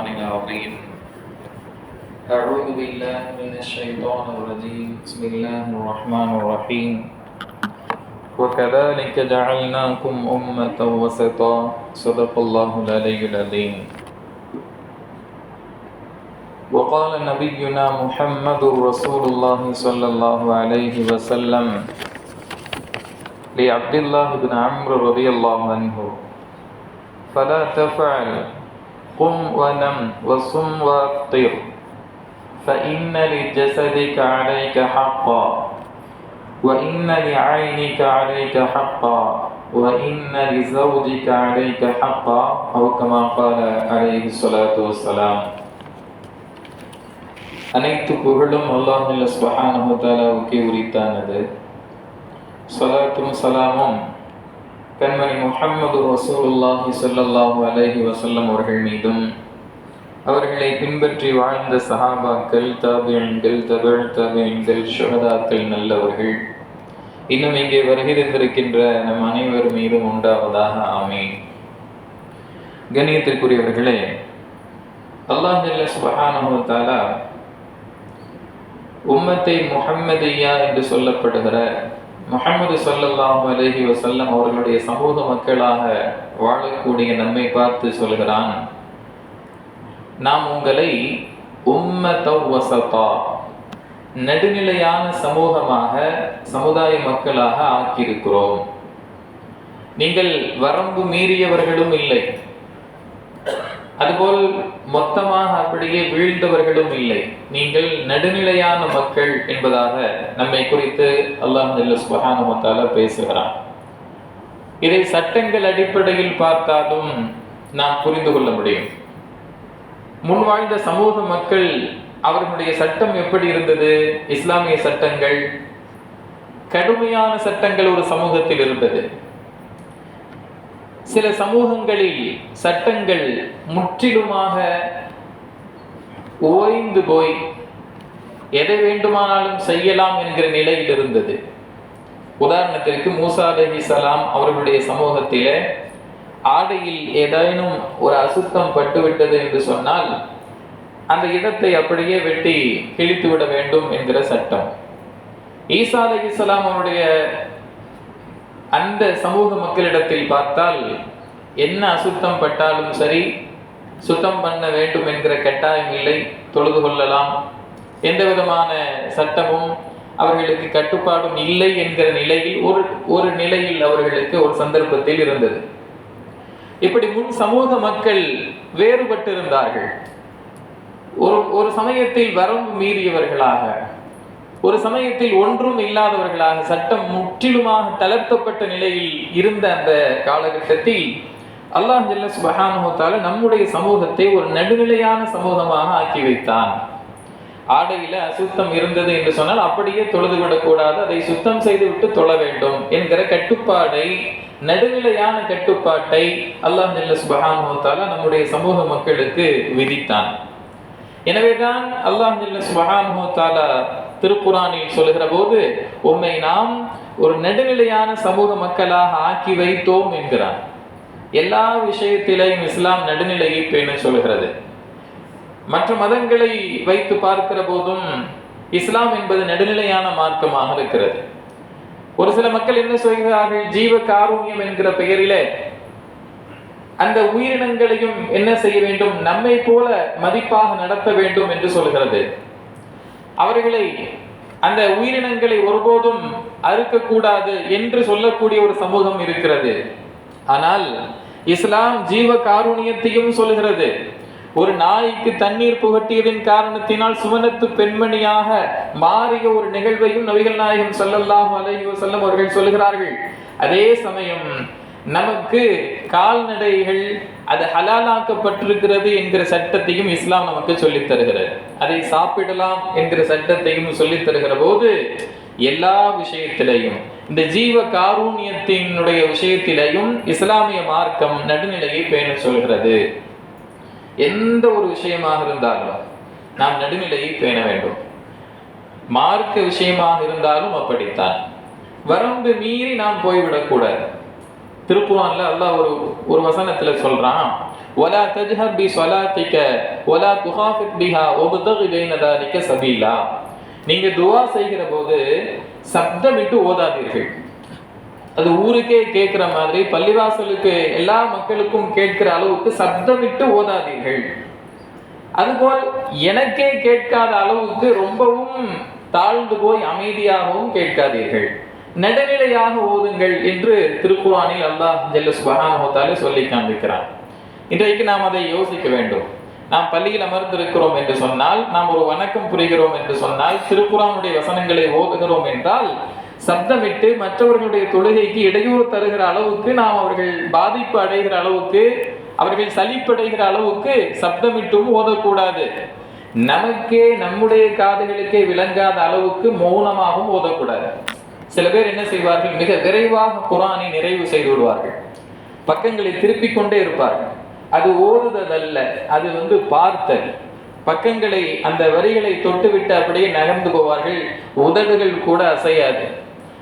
الشيطان العظيم. أعوذ بالله من الشيطان الرجيم. بسم الله الرحمن الرحيم. وكذلك جعلناكم أمة وسطا. صدق الله العلي العظيم. وقال نبينا محمد رسول الله صلى الله عليه وسلم لعبد الله بن عمرو رضي الله عنه فلا تفعل قم ونم وصم وافطر فإن لجسدك عليك حقا وإن لعينك عليك حقا وإن لزوجك عليك حقا أو كما قال عليه الصلاة والسلام அனைத்து புகழும் அல்லாஹ் சுபஹானஹு தஆலாவுக்கே உரித்தானது ஸலாத்தும் சலாமும் கண்மணி முஹம்மது ரசூலுல்லாஹி சொல்லல்லாஹு அலஹி வசல்லம் அவர்கள் மீதும் அவர்களை பின்பற்றி வாழ்ந்த சஹாபாக்கள் தாபியன்கள் தபிழ் தாபியன்கள் சுகதாக்கள் நல்லவர்கள் இன்னும் இங்கே வருகிறந்திருக்கின்ற நம் அனைவர் மீதும் உண்டாவதாக ஆமே கணியத்திற்குரியவர்களே அல்லாஹ் ஜல்ல சுபஹானஹு உம்மத்தை முகம்மதையா என்று சொல்லப்படுகிற முகமது சொல்லல்லாம் அலஹி வசல்லம் அவர்களுடைய சமூக மக்களாக வாழக்கூடிய நம்மை பார்த்து சொல்கிறான் நாம் உங்களை உம்மத வசதா நடுநிலையான சமூகமாக சமுதாய மக்களாக ஆக்கியிருக்கிறோம். நீங்கள் வரம்பு மீறியவர்களும் இல்லை. அதுபோல் மொத்தமாக அப்படியே வீழ்ந்தவர்களும் இல்லை. நீங்கள் நடுநிலையான மக்கள் என்பதாக நம்மை குறித்து அல்லாஹ் சுபஹானுமத்தால பேசுகிறான். இதை சட்டங்கள் அடிப்படையில் பார்த்தாலும் நாம் புரிந்து கொள்ள முடியும். முன் வாழ்ந்த சமூக மக்கள் அவர்களுடைய சட்டம் எப்படி இருந்தது? இஸ்லாமிய சட்டங்கள் கடுமையான சட்டங்கள் ஒரு சமூகத்தில் இருந்தது. சில சமூகங்களில் சட்டங்கள் முற்றிலுமாக ஓய்ந்து போய் எதை வேண்டுமானாலும் செய்யலாம் என்கிற நிலையில் இருந்தது உதாரணத்திற்கு மூசா அலஹி சலாம் அவர்களுடைய சமூகத்திலே ஆடையில் ஏதேனும் ஒரு அசுத்தம் பட்டுவிட்டது என்று சொன்னால் அந்த இடத்தை அப்படியே வெட்டி கிழித்து விட வேண்டும் என்கிற சட்டம். ஈசா அலஹி சலாம் அவருடைய அந்த சமூக மக்களிடத்தில் பார்த்தால் என்ன அசுத்தம் பட்டாலும் சரி சுத்தம் பண்ண வேண்டும் என்கிற கட்டாயம் இல்லை தொழுது கொள்ளலாம். எந்த விதமான சட்டமும் அவர்களுக்கு கட்டுப்பாடும் இல்லை என்கிற நிலையில் ஒரு ஒரு நிலையில் அவர்களுக்கு ஒரு சந்தர்ப்பத்தில் இருந்தது. இப்படி முன் சமூக மக்கள் வேறுபட்டிருந்தார்கள். ஒரு ஒரு சமயத்தில் வரம்பு மீறியவர்களாக ஒரு சமயத்தில் ஒன்றும் இல்லாதவர்களாக சட்டம் முற்றிலுமாக தளர்த்தப்பட்ட நிலையில் இருந்த அந்த காலகட்டத்தில் அல்லாஹ் ஜல்ல சுபஹானுத்தால நம்முடைய சமூகத்தை ஒரு நடுநிலையான சமூகமாக ஆக்கி வைத்தான். ஆடையில அசுத்தம் இருந்தது என்று சொன்னால் அப்படியே தொழுது விடக்கூடாது அதை சுத்தம் செய்து விட்டு தொழ வேண்டும் என்கிற கட்டுப்பாடை நடுநிலையான கட்டுப்பாட்டை அல்லாஹ் ஜல்ல சுபஹானுத்தால நம்முடைய சமூக மக்களுக்கு விதித்தான். எனவேதான் அல்லாஹ் ஜல்ல திருக்குறானில் சொல்லுகிற போது உண்மை நாம் ஒரு நெடுநிலையான சமூக மக்களாக ஆக்கி வைத்தோம் என்கிறான் எல்லா விஷயத்திலையும் இஸ்லாம் நடுநிலையை பேண சொல்கிறது மற்ற மதங்களை வைத்து பார்க்கிற போதும் இஸ்லாம் என்பது நடுநிலையான மார்க்கமாக இருக்கிறது. ஒரு சில மக்கள் என்ன சொல்கிறார்கள்? ஜீவ காரூண்யம் என்கிற பெயரிலே அந்த உயிரினங்களையும் என்ன செய்ய வேண்டும்? நம்மை போல மதிப்பாக நடத்த வேண்டும் என்று சொல்கிறது. அவர்களை அந்த உயிரினங்களை ஒருபோதும் அறுக்கக்கூடாது என்று சொல்லக்கூடிய ஒரு சமூகம் இருக்கிறது. ஆனால் இஸ்லாம் ஜீவ காரூணியத்தையும் சொல்கிறது ஒரு நாய்க்கு தண்ணீர் புகட்டியதின் காரணத்தினால் சுவனத்து பெண்மணியாக மாறிய ஒரு நிகழ்வையும் நபிகள் நாயகம் சொல்லல்லாஹு அலைஹி செல்லும் அவர்கள் சொல்கிறார்கள் அதே சமயம் நமக்கு கால்நடைகள் அது ஹலாலாக்கப்பட்டிருக்கிறது என்கிற சட்டத்தையும் இஸ்லாம் நமக்கு சொல்லித் தருகிறது. அதை சாப்பிடலாம் என்கிற சட்டத்தையும் சொல்லித் தருகிற போது எல்லா விஷயத்திலையும் இந்த ஜீவ காரூண்யத்தினுடைய விஷயத்திலையும் இஸ்லாமிய மார்க்கம் நடுநிலையை பேண சொல்கிறது. எந்த ஒரு விஷயமாக இருந்தாலும் நாம் நடுநிலையை பேண வேண்டும். மார்க்க விஷயமாக இருந்தாலும் அப்படித்தான். வரம்பு மீறி நாம் போய்விடக்கூடாது. திருக்குறான்ல அல்லாஹ் ஒரு ஒரு வசனத்துல சொல்றான் ஒலா தஜ்ஹர் பி சொலாத்திக்க ஒலா துஹாஃபிக் பிஹா ஒபுதகு பைனதாலிக்க சபீலா. நீங்க துவா செய்கிற போது சப்தம் விட்டு ஓதாதீர்கள். அது ஊருக்கே கேட்கிற மாதிரி பள்ளிவாசலுக்கு எல்லா மக்களுக்கும் கேட்கிற அளவுக்கு சப்தம் விட்டு ஓதாதீர்கள். அதுபோல் எனக்கே கேட்காத அளவுக்கு ரொம்பவும் தாழ்ந்து போய் அமைதியாகவும் கேட்காதீர்கள். நடுநிலையாக ஓதுங்கள் என்று திருக்குறானில் அல்லாஹ் ஜெல்ல சுபஹானஹு சொல்லி காண்பிக்கிறான். இன்றைக்கு நாம் அதை யோசிக்க வேண்டும். நாம் பள்ளியில் அமர்ந்திருக்கிறோம் என்று சொன்னால் நாம் ஒரு வணக்கம் புரிகிறோம் என்று சொன்னால் திருக்குறானுடைய வசனங்களை ஓதுகிறோம் என்றால் சப்தமிட்டு மற்றவர்களுடைய தொழுகைக்கு இடையூறு தருகிற அளவுக்கு நாம் அவர்கள் பாதிப்பு அடைகிற அளவுக்கு அவர்கள் சலிப்படைகிற அளவுக்கு சப்தமிட்டும் ஓதக்கூடாது. நமக்கே நம்முடைய காதுகளுக்கே விளங்காத அளவுக்கு மௌனமாகவும் ஓதக்கூடாது. சில பேர் என்ன செய்வார்கள்? மிக விரைவாக குரானை நிறைவு செய்து விடுவார்கள். பக்கங்களை திருப்பிக் கொண்டே இருப்பார்கள். அது ஓதுதல் அது வந்து பார்த்தல். பக்கங்களை அந்த வரிகளை தொட்டுவிட்டு அப்படியே நகர்ந்து போவார்கள். உதடுகள் கூட அசையாது.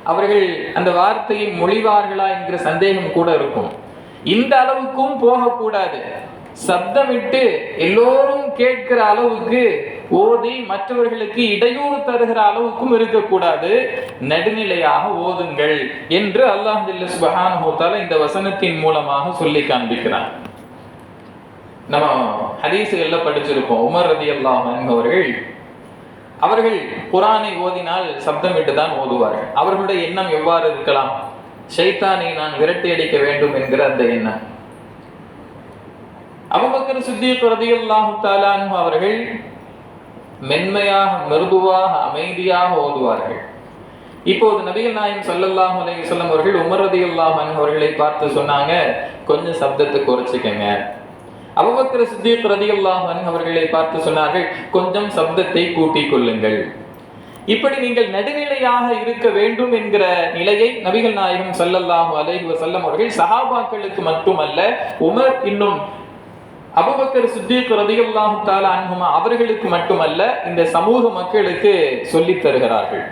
அவர்கள் அந்த வார்த்தையை மொழிவார்களா என்கிற சந்தேகம் கூட இருக்கும். இந்த அளவுக்கும் போகக்கூடாது. சப்தமிட்டு எல்லோரும் கேட்கிற அளவுக்கு ஓதி மற்றவர்களுக்கு இடையூறு தருகிற அளவுக்கும் இருக்கக்கூடாது. நடுநிலையாக ஓதுங்கள் என்று அல்லாஹ் சுபஹானுத்தால இந்த வசனத்தின் மூலமாக சொல்லி காண்பிக்கிறான். நம்ம ஹதீசுகள்ல படிச்சிருப்போம் உமர் ரதி அல்லாஹ் என்பவர்கள் அவர்கள் குரானை ஓதினால் சப்தமிட்டு தான் ஓதுவார்கள். அவர்களுடைய எண்ணம் எவ்வாறு இருக்கலாம்? ஷைத்தானை நான் விரட்டி அடிக்க வேண்டும் என்கிற அந்த எண்ணம். அபுபக்கர் சுத்தி பிரதியல்லாஹு தாலான் அவர்கள் மென்மையாக மிருதுவாக அமைதியாக ஓதுவார்கள். இப்போது நபிகள் நாயம் சல்லல்லாஹு அலைய சொல்லம் அவர்கள் உமர் ரதியல்லாஹு அன்ஹு அவர்களை பார்த்து சொன்னாங்க கொஞ்சம் சப்தத்தை குறைச்சிக்கங்க. அபுபக்கர் சித்திக் ரதி அல்லாஹன் அவர்களை பார்த்து சொன்னார்கள் கொஞ்சம் சப்தத்தை கூட்டிக் கொள்ளுங்கள். இப்படி நீங்கள் நடுநிலையாக இருக்க வேண்டும் என்கிற நிலையை நபிகள் நாயகம் சல்லல்லாஹு அலைஹி வசல்லம் அவர்கள் சஹாபாக்களுக்கு மட்டுமல்ல உமர் இன்னும் அபுபக்கர் சித்திக் ரதியல்லாஹு தாலா அன்புமா அவர்களுக்கு மட்டுமல்ல இந்த சமூக மக்களுக்கு சொல்லித் தருகிறார்கள்.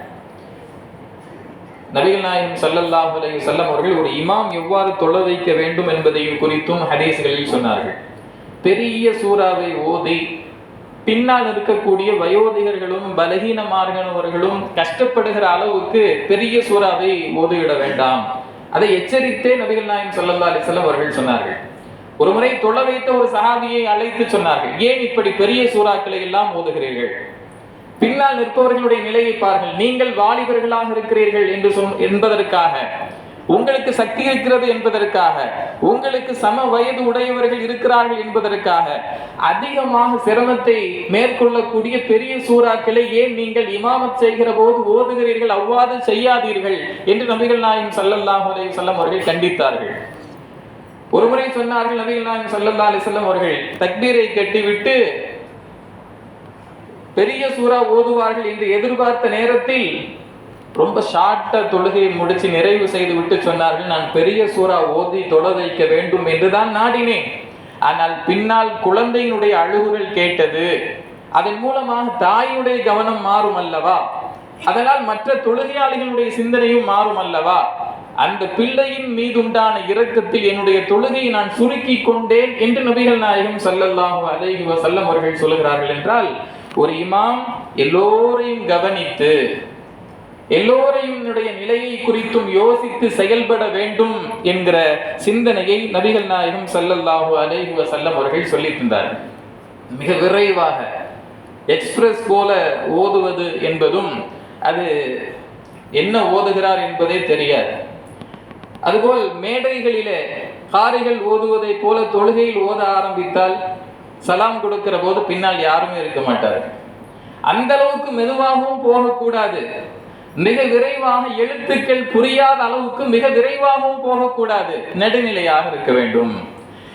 நபிகள் நாயகம் சல்லல்லாஹ் அலைஹி வஸல்லம் அவர்கள் ஒரு இமாம் எவ்வாறு தொழ வைக்க வேண்டும் என்பதையும் குறித்தும் ஹதீஸ்களில் சொன்னார்கள். பெரிய சூறாவை ஓதி பின்னால் இருக்கக்கூடிய வயோதிகர்களும் பலகீனமார்கனவர்களும் கஷ்டப்படுகிற அளவுக்கு பெரிய சூறாவை ஓதிவிட வேண்டாம். அதை எச்சரித்தே நபிகள் நாயகம் சல்லல்லா அலிசல்லம் அவர்கள் சொன்னார்கள். ஒரு முறை தொழ வைத்த ஒரு சஹாபியை அழைத்து சொன்னார்கள் ஏன் இப்படி பெரிய சூறாக்களை எல்லாம் ஓதுகிறீர்கள் பின்னால் நிற்பவர்களுடைய நிலையை பாருங்கள். நீங்கள் வாலிபர்களாக இருக்கிறீர்கள் என்று சொல் என்பதற்காக உங்களுக்கு சக்தி இருக்கிறது என்பதற்காக உங்களுக்கு சம வயது உடையவர்கள் இருக்கிறார்கள் என்பதற்காக அதிகமாக சிரமத்தை மேற்கொள்ளக்கூடிய பெரிய சூறாக்களை ஏன் நீங்கள் இமாமத் செய்கிற போது ஓதுகிறீர்கள் அவ்வாறு செய்யாதீர்கள் என்று நபிகள் நாயகம் சல்லல்லாஹு அலைஹி அவர்கள் கண்டித்தார்கள். ஒருமுறை சொன்னார்கள் நபிகள் நாயகம் சல்லல்லாஹு அலைஹி அவர்கள் தக்பீரை கட்டிவிட்டு பெரிய சூறா ஓதுவார்கள் என்று எதிர்பார்த்த நேரத்தில் ரொம்ப ஷார்ட்ட தொழுகையை முடிச்சு நிறைவு செய்து விட்டு சொன்னார்கள். நான் பெரிய சூறா ஓதி தொட வைக்க வேண்டும் என்றுதான் நாடினேன். ஆனால் பின்னால் குழந்தையினுடைய அழுகுகள் கேட்டது. அதன் மூலமாக தாயுடைய கவனம் மாறும் அல்லவா? அதனால் மற்ற தொழுகையாளிகளுடைய சிந்தனையும் மாறும் அல்லவா? அந்த பிள்ளையின் மீதுண்டான இரக்கத்தில் என்னுடைய தொழுகையை நான் சுருக்கி கொண்டேன் என்று நபிகள் நாயகம் சல்லல்லாஹு அலைஹி வசல்லம் அவர்கள் சொல்லுகிறார்கள் என்றால் ஒரு இமாம் எல்லோரையும் கவனித்து எல்லோரையும் நிலையை குறித்தும் யோசித்து செயல்பட வேண்டும் என்கிற சிந்தனையை நபிகள் நாயகம் சல்லல்லாஹு அலைஹி வசல்லம் அவர்கள் சொல்லியிருந்தார் மிக விரைவாக எக்ஸ்பிரஸ் போல ஓதுவது என்பதும் அது என்ன ஓதுகிறார் என்பதே தெரியாது. அதுபோல் மேடைகளிலே காரிகள் ஓதுவதை போல தொழுகையில் ஓத ஆரம்பித்தால் சலாம் கொடுக்கிற போது பின்னால் யாருமே இருக்க மாட்டார்கள். அந்த அளவுக்கு மெதுவாகவும் போகக்கூடாது. மிக விரைவாக எழுத்துக்கள் புரியாத அளவுக்கு மிக விரைவாகவும் போகக்கூடாது. நடுநிலையாக இருக்க வேண்டும்.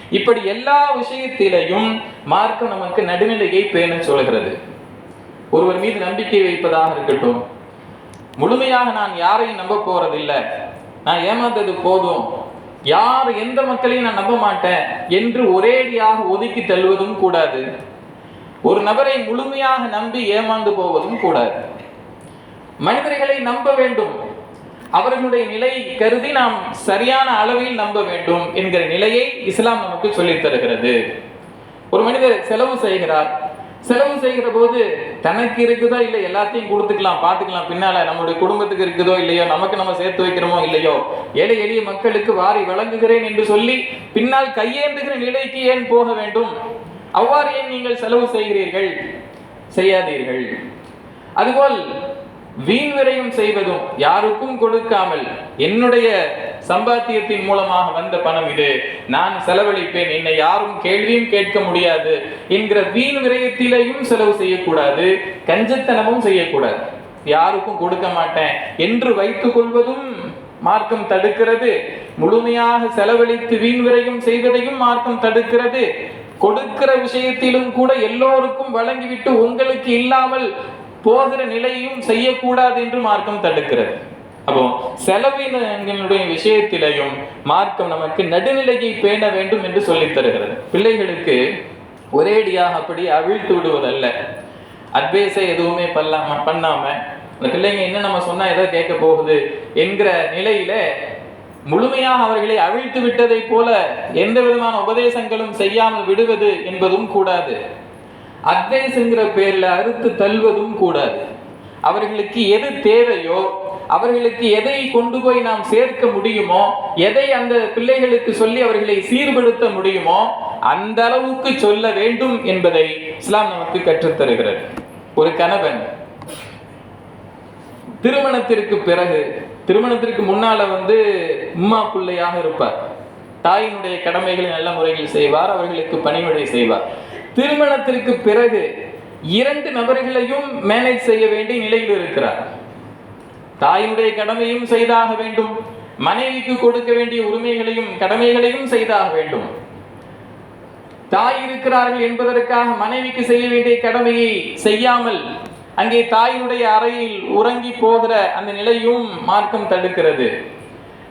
இப்படி எல்லா விஷயத்திலையும் மார்க்கம் நமக்கு நடுநிலையை பேண சொல்கிறது. ஒருவர் மீது நம்பிக்கை வைப்பதாக இருக்கட்டும். முழுமையாக நான் யாரையும் நம்ப போறதில்லை. நான் ஏமாந்தது போதும். யார் எந்த மக்களையும் நான் நம்ப மாட்டேன் என்று ஒரேடியாக ஒதுக்கி தள்ளுவதும் கூடாது. ஒரு நபரை முழுமையாக நம்பி ஏமாந்து போவதும் கூடாது. மனிதர்களை நம்ப வேண்டும். அவர்களுடைய நிலை கருதி நாம் சரியான அளவில் நம்ப வேண்டும் என்கிற நிலையை இஸ்லாம் நமக்கு சொல்லித் தருகிறது. ஒரு மனிதர் செலவு செய்கிறார். செலவு செய்கிற போது தனக்கு இருக்குதோ இல்லை எல்லாத்தையும் கொடுத்துக்கலாம் பார்த்துக்கலாம். பின்னால நம்முடைய குடும்பத்துக்கு இருக்குதோ இல்லையோ நமக்கு நம்ம சேர்த்து வைக்கிறோமோ இல்லையோ ஏழை எளிய மக்களுக்கு வாரி வழங்குகிறேன் என்று சொல்லி பின்னால் கையேந்துகிற நிலைக்கு ஏன் போக வேண்டும்? அவ்வாறு ஏன் நீங்கள் செலவு செய்கிறீர்கள்? செய்யாதீர்கள். அதுபோல் வீண் விரயம் செய்வதும் யாருக்கும் கொடுக்காமல் என்னுடைய சம்பாத்தியத்தின் மூலமாக வந்த பணம் இது. நான் செலவழிப்பேன். என்னை யாரும் கேள்வியும் கேட்க முடியாது என்கிற வீண் விரயத்திலேயும் செலவு செய்யக்கூடாது. கஞ்சத்தனமும் செய்யக்கூடாது. யாருக்கும் கொடுக்க மாட்டேன். என்று வைத்துக் கொள்வதும் மார்க்கம் தடுக்கிறது. முழுமையாக செலவழித்து வீண் விரயம் செய்வதையும் மார்க்கம் தடுக்கிறது. கொடுக்கிற விஷயத்திலும் கூட எல்லோருக்கும் வழங்கிவிட்டு உங்களுக்கு இல்லாமல் போகிற நிலையும் செய்யக்கூடாது என்று மார்க்கம் தடுக்கிறது. அப்போ செலவினங்களுடைய விஷயத்திலையும் மார்க்கம் நமக்கு நடுநிலையை பேண வேண்டும் என்று சொல்லித் தருகிறது. பிள்ளைகளுக்கு ஒரேடியாக அப்படி அவிழ்த்து விடுவதல்ல. அட்வைஸை எதுவுமே பண்ணாம பண்ணாம அந்த பிள்ளைங்க என்ன நம்ம சொன்னா ஏதோ கேட்க போகுது என்கிற நிலையில முழுமையாக அவர்களை அவிழ்த்து விட்டதை போல எந்த விதமான உபதேசங்களும் செய்யாமல் விடுவது என்பதும் கூடாது. அட்வைஸ் பேரில் பேர்ல அறுத்து தள்ளுவதும் கூடாது. அவர்களுக்கு எது தேவையோ அவர்களுக்கு எதை கொண்டு போய் நாம் சேர்க்க முடியுமோ எதை அந்த பிள்ளைகளுக்கு சொல்லி அவர்களை சீர்படுத்த முடியுமோ அந்த அளவுக்கு சொல்ல வேண்டும் என்பதை இஸ்லாம் நமக்கு கற்றுத் தருகிறது ஒரு கணவன் திருமணத்திற்கு பிறகு திருமணத்திற்கு முன்னால வந்து உம்மா பிள்ளையாக இருப்பார். தாயினுடைய கடமைகளை நல்ல முறையில் செய்வார் அவர்களுக்கு பணிவிடை செய்வார். திருமணத்திற்கு பிறகு இரண்டு நபர்களையும் மேனேஜ் செய்ய வேண்டிய நிலையில் இருக்கிறார். தாயினுடைய கடமையும் செய்தாக வேண்டும். மனைவிக்கு கொடுக்க வேண்டிய உரிமைகளையும் கடமைகளையும் செய்தாக வேண்டும். தாய் இருக்கிறார்கள் என்பதற்காக மனைவிக்கு செய்ய வேண்டிய கடமையை செய்யாமல் அங்கே தாயினுடைய அறையில் உறங்கி போகிற அந்த நிலையும் மார்க்கம் தடுக்கிறது.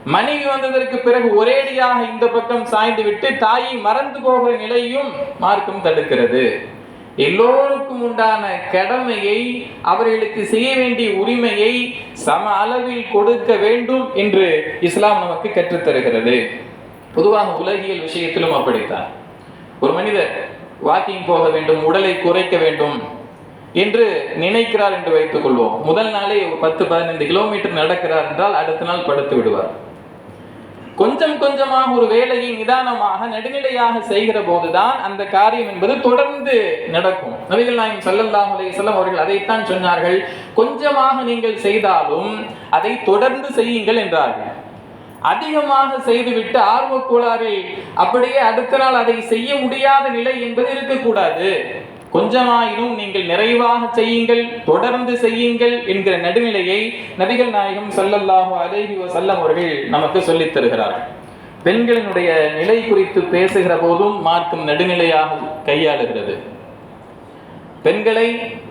மனைவி வந்ததற்கு பிறகு ஒரேடியாக இந்த பக்கம் சாய்ந்து விட்டு தாயை மறந்து போகிற நிலையும் மார்க்கம் தடுக்கிறது. எல்லோருக்கும் உண்டான கடமையை அவர்களுக்கு செய்ய வேண்டிய உரிமையை சம அளவில் கொடுக்க வேண்டும் என்று இஸ்லாம் நமக்கு கற்றுத்தருகிறது. பொதுவாக உலகியல் விஷயத்திலும் அப்படித்தான். ஒரு மனிதர் வாக்கிங் போக வேண்டும் உடலை குறைக்க வேண்டும் என்று நினைக்கிறார் என்று வைத்துக் கொள்வோம் முதல் நாளே பத்து பதினைந்து கிலோமீட்டர் நடக்கிறார் என்றால் அடுத்த நாள் படுத்து விடுவார். கொஞ்சம் கொஞ்சமாக ஒரு வேலையை நிதானமாக நடுநிலையாக செய்கிற போதுதான் அந்த காரியம் என்பது தொடர்ந்து நடக்கும். நபிகள் நாயம் ஸல்லல்லாஹு அலைஹி வஸல்லம் அவர்கள் அதைத்தான் சொன்னார்கள். கொஞ்சமாக நீங்கள் செய்தாலும் அதை தொடர்ந்து செய்யுங்கள் என்றார்கள். அதிகமாக செய்துவிட்டு ஆர்வக்கோளாறில் அப்படியே அடுத்த நாள் அதை செய்ய முடியாத நிலை என்பது இருக்கக்கூடாது. கொஞ்சமாயினும் நீங்கள் நிறைவாக செய்யுங்கள் தொடர்ந்து செய்யுங்கள் என்கிற நடுநிலையை நபிகள் நாயகம் ஸல்லல்லாஹு அலைஹி வசல்லம் அவர்கள் நமக்கு சொல்லித் தருகிறார்கள். பெண்களினுடைய நிலை குறித்து பேசுகிற போதும் மார்க்கம் நடுநிலையாக கையாளுகிறது. பெண்களை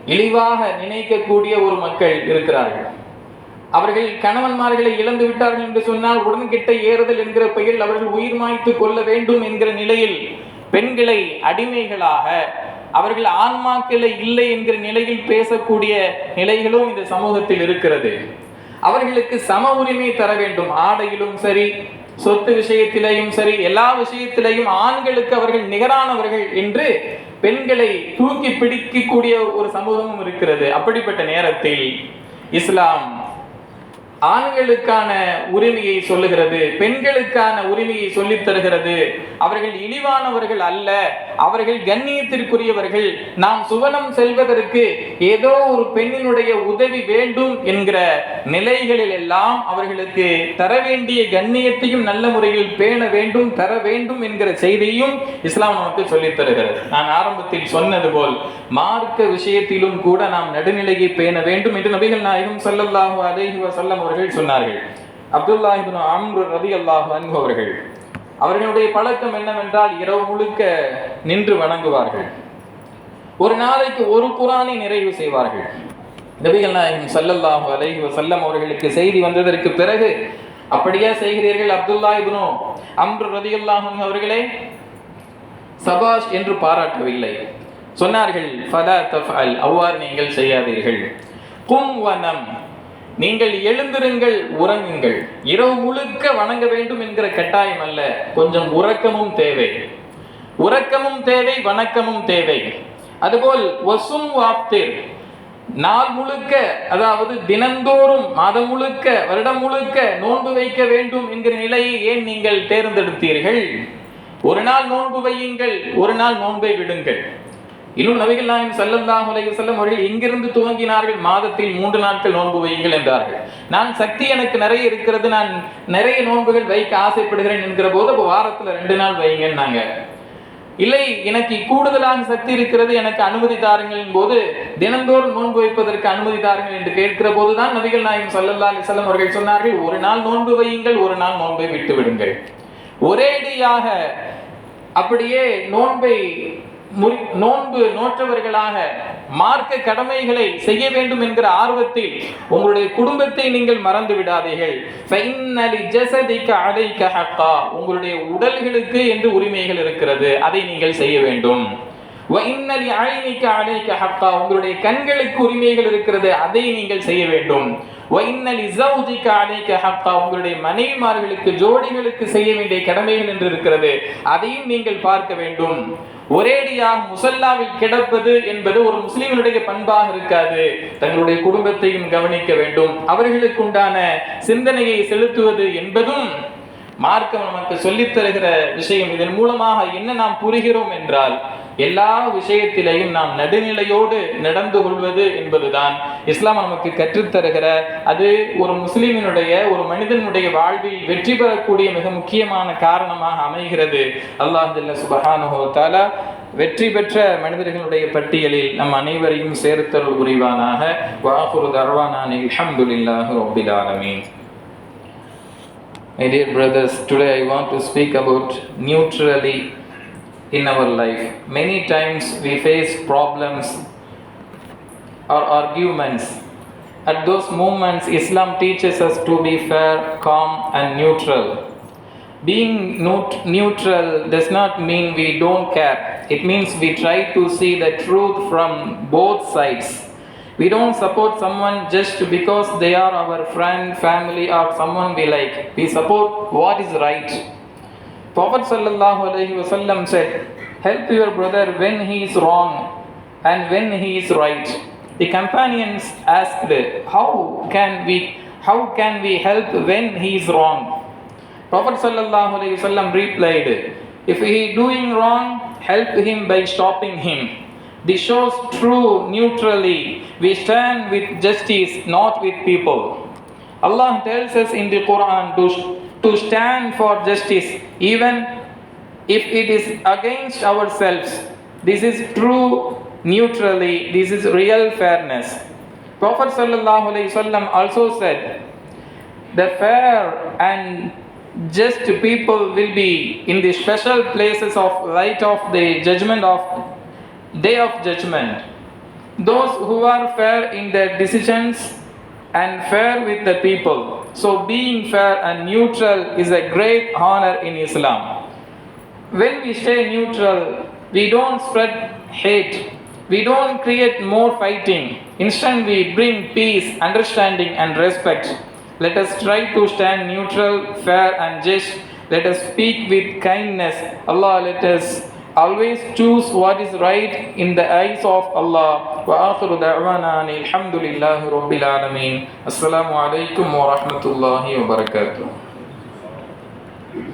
இழிவாக நினைக்கக்கூடிய ஒரு மக்கள் இருக்கிறார்கள். அவர்கள் கணவன்மார்களை இழந்து விட்டார்கள் என்று சொன்னால் உடன்கிட்ட ஏறுதல் என்கிற பெயரில் அவர்கள் உயிர் மாய்த்து கொள்ள வேண்டும் என்கிற நிலையில் பெண்களை அடிமைகளாக அவர்கள் ஆன்மாக்களை இல்லை என்கிற நிலையில் பேசக்கூடிய நிலைகளும் இந்த சமூகத்தில் இருக்கிறது. அவர்களுக்கு சம உரிமை தர வேண்டும். ஆடையிலும் சரி சொத்து விஷயத்திலையும் சரி எல்லா விஷயத்திலையும் ஆண்களுக்கு அவர்கள் நிகரானவர்கள் என்று பெண்களை தூக்கி பிடிக்கக்கூடிய ஒரு சமூகமும் இருக்கிறது. அப்படிப்பட்ட நேரத்தில் இஸ்லாம் ஆண்களுக்கான உரிமையை சொல்லுகிறது பெண்களுக்கான உரிமையை சொல்லித் தருகிறது. அவர்கள் இழிவானவர்கள் அல்ல அவர்கள் கண்ணியத்திற்குரியவர்கள். நாம் சுவனம் செல்வதற்கு ஏதோ ஒரு பெண்ணினுடைய உதவி வேண்டும் என்கிற நிலைகளில் எல்லாம் அவர்களுக்கு தர வேண்டிய கண்ணியத்தையும் நல்ல முறையில் பேண வேண்டும் தர வேண்டும் என்கிற செய்தியும் இஸ்லாம் நமக்கு சொல்லித் தருகிறது. நான் ஆரம்பத்தில் சொன்னது போல் மார்க்க விஷயத்திலும் கூட நாம் நடுநிலையை பேண வேண்டும் என்று நபிகள் நாயகம் ஸல்லல்லாஹு அலைஹி வஸல்லம் அவர்கள் சொன்னார்கள். அப்துல்லா இப்னு அம்ர் ரலியல்லாஹு அன்ஹு அவர்கள் அவர்களுடைய பழக்கம் என்னவென்றால் இரவு முழுக்க நின்று வணங்குவார்கள். ஒரு நாளைக்கு ஒரு குரானை நிறைவு செய்வார்கள். நபிகள் நாயகம் சல்லல்லாஹு அலைஹி வசல்லம் அவர்களுக்கு செய்தி வந்ததற்கு பிறகு அப்படியே செய்கிறீர்கள் அப்துல்லா இப்னு அம்ரு ரலியல்லாஹு அன்ஹு அவர்களே? சபாஷ் என்று பாராட்டவில்லை. சொன்னார்கள் ஃபலா தஃஅல் அவ்வாறு நீங்கள் செய்யாதீர்கள். கும் வனம் நீங்கள் எழுந்திருங்கள் உறங்குங்கள். இரவு முழுக்க வணங்க வேண்டும் என்கிற கட்டாயம் அல்ல. கொஞ்சம் உறக்கமும் தேவை. உறக்கமும் தேவை வணக்கமும் தேவை. அதுபோல் வசும் வாப்திர். நாள் முழுக்க அதாவது தினந்தோறும் மாதம் முழுக்க வருடம் முழுக்க நோன்பு வைக்க வேண்டும் என்கிற நிலையை ஏன் நீங்கள் தேர்ந்தெடுத்தீர்கள்? ஒரு நாள் நோன்பு வையுங்கள் ஒரு நாள் நோன்பை விடுங்கள். இன்னும் நபிகள் நாயம் சல்லல்லாஹு அலைஹி செல்லும் அவர்கள் எங்கிருந்து துவங்கினார்கள். மாதத்தில் மூன்று நாட்கள் நோன்பு வையுங்கள் என்றார்கள். நான் சக்தி எனக்கு நிறைய இருக்கிறது. நான் நிறைய நோன்புகள் வைக்க ஆசைப்படுகிறேன் என்கிற போது அப்போ வாரத்துல ரெண்டு நாள் வைங்கன்னாங்க இல்லை எனக்கு கூடுதலாக சக்தி இருக்கிறது. எனக்கு அனுமதி தாருங்கள் போது தினந்தோறும் நோன்பு வைப்பதற்கு அனுமதி தாருங்கள் என்று கேட்கிற போதுதான் நபிகள் நாயகம் சல்லல்லா அலிசல்லம் அவர்கள் சொன்னார்கள் ஒரு நாள் நோன்பு வையுங்கள் ஒரு நாள் நோன்பை விட்டு விடுங்கள் ஒரேடியாக அப்படியே நோன்பை நோன்பு நோற்றவர்களாக மார்க்க கடமைகளை செய்ய வேண்டும் என்கிற ஆர்வத்தில் உங்களுடைய குடும்பத்தை நீங்கள் மறந்து விடாதீர்கள். உங்களுடைய உடல்களுக்கு என்று உரிமைகள் இருக்கிறது. அதை நீங்கள் செய்ய வேண்டும். உங்களுடைய கண்களுக்கு உரிமைகள் இருக்கிறது. அதை நீங்கள் செய்ய வேண்டும். உங்களுடைய மனைவிமார்களுக்கு ஜோடிகளுக்கு செய்ய வேண்டிய கடமைகள் என்று இருக்கிறது. அதையும் நீங்கள் பார்க்க வேண்டும். ஒரேடியாக முசல்லாவில் கிடப்பது என்பது ஒரு முஸ்லிம்களுடைய பண்பாக இருக்காது. தங்களுடைய குடும்பத்தையும் கவனிக்க வேண்டும். அவர்களுக்கு உண்டான சிந்தனையை செலுத்துவது என்பதும் மார்க்கம் நமக்கு சொல்லித் தருகிற விஷயம். இதன் மூலமாக என்ன நாம் புரிகிறோம் என்றால் எல்லா விஷயத்திலையும் நாம் நடுநிலையோடு நடந்து கொள்வது என்பதுதான். இஸ்லாம் நமக்கு கற்றுத்தருகிற அது ஒரு முஸ்லீமினுடைய ஒரு மனிதனுடைய வாழ்வில் வெற்றி பெறக்கூடிய மிக முக்கியமான காரணமாக அமைகிறது. அல்லாஹ் ஜல்ல வெற்றி பெற்ற மனிதர்களுடைய பட்டியலில் நம் அனைவரையும் சேர்த்தல் புரிவானாக. வாஹுரு தர்வானானி அல்ஹம்துலில்லாஹி ரப்பில் ஆலமீன். My dear brothers, today I want to speak about neutrally in our life. Many times we face problems or arguments. At those moments, Islam teaches us to be fair, calm, and neutral. Being neut- neutral does not mean we don't care, it means we try to see the truth from both sides. We don't support someone just because they are our friend, family, or someone we like. We support what is right. Prophet wasallam said, "Help your brother when he is wrong and when he is right." The companions asked, "How can we how can we help when he is wrong?" Prophet wasallam replied, "If he is doing wrong, help him by stopping him." This shows true neutrally. We stand with justice, not with people. Allah tells us in the Quran to, to stand for justice even if it is against ourselves. This is true neutrally, this is real fairness. Prophet wasallam also said, the fair and just people will be in the special places of light of the judgment of day of judgment. Those who are fair in their decisions and fair with the people. So, being fair and neutral is a great honor in Islam. When we stay neutral, we don't spread hate, we don't create more fighting. Instead, we bring peace, understanding, and respect. Let us try to stand neutral, fair, and just. Let us speak with kindness. Allah, let us always choose what is right in the eyes of Allah. وآخر دعوانا أن الحمد لله رب العالمين. السلام عليكم ورحمة الله وبركاته.